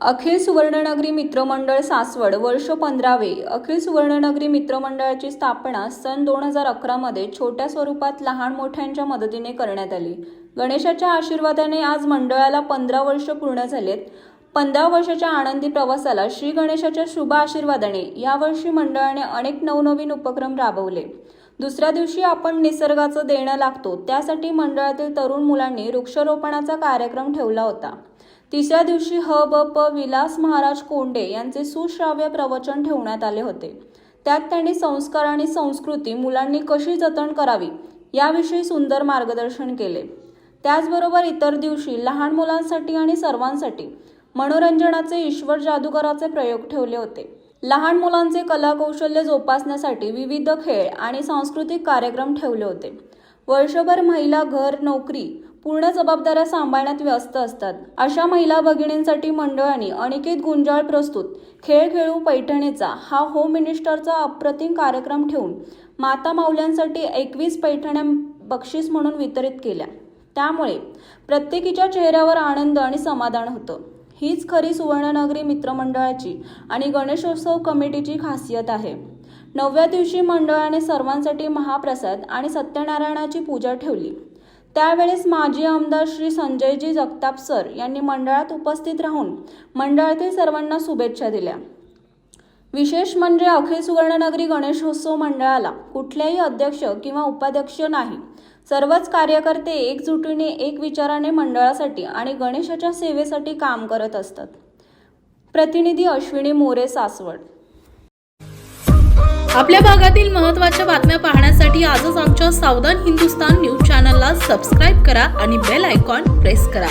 अखिल सुवर्णनगरी मित्रमंडळ सासवड वर्ष पंधरावे. अखिल सुवर्णनगरी मित्रमंडळाची स्थापना सन दोन हजार अकरामध्ये छोट्या स्वरूपात लहान मोठ्यांच्या मदतीने करण्यात आली. गणेशाच्या आशीर्वादाने आज मंडळाला पंधरा वर्ष पूर्ण झालेत. पंधरा वर्षाच्या आनंदी प्रवासाला श्री गणेशाच्या शुभ आशीर्वादाने यावर्षी मंडळाने अनेक नवनवीन उपक्रम राबवले. दुसऱ्या दिवशी आपण निसर्गाचं देणं लागतो. त्यासाठी मंडळातील तरुण मुलांनी वृक्षारोपणाचा कार्यक्रम ठेवला होता. तिसऱ्या दिवशी ह ब प विलास महाराज कोंडे यांचे सुश्राव्य प्रवचन ठेवण्यात आले होते. त्यात त्यांनी संस्कार आणि संस्कृती मुलांनी कशी जतन करावी याविषयी सुंदर मार्गदर्शन केले. त्याचबरोबर इतर दिवशी लहान मुलांसाठी आणि सर्वांसाठी मनोरंजनाचे ईश्वर जादूगराचे प्रयोग ठेवले होते. लहान मुलांचे कलाकौशल्य जोपासण्यासाठी विविध खेळ आणि सांस्कृतिक कार्यक्रम ठेवले होते. वर्षभर महिला घर नोकरी पूर्ण जबाबदाऱ्या सांभाळण्यात व्यस्त असतात. अशा महिला भगिनींसाठी मंडळाने अनिकेत गुंजाळ प्रस्तुत खेळ खेळू पैठणीचा हा होम मिनिस्टरचा अप्रतिम कार्यक्रम ठेवून माता माऊल्यांसाठी एकवीस पैठण्या बक्षीस म्हणून वितरित केल्या. त्यामुळे प्रत्येकीच्या चेहऱ्यावर आनंद आणि समाधान होतं. हीच खरी सुवर्णनगरी मित्रमंडळाची आणि गणेशोत्सव कमिटीची खासियत आहे. नवव्या दिवशी मंडळाने सर्वांसाठी महाप्रसाद आणि सत्यनारायणाची पूजा ठेवली. त्यावेळेस माजी आमदार श्री संजयजी जगताप सर यांनी मंडळात उपस्थित राहून मंडळातील सर्वांना शुभेच्छा दिल्या. विशेष म्हणजे अखिल सुवर्णनगरी गणेशोत्सव मंडळाला कुठल्याही अध्यक्ष किंवा उपाध्यक्ष नाही. सर्वच कार्यकर्ते एकजुटीने एक विचाराने मंडळासाठी आणि गणेशाच्या सेवेसाठी काम करत असतात. प्रतिनिधी अश्विनी मोरे सासवड. आपल्या भागातील महत्त्वाच्या बातम्या पाहण्यासाठी आजच आमच्या सावधान हिंदुस्तान न्यूज चॅनलला सबस्क्राईब करा आणि बेल आयकॉन प्रेस करा.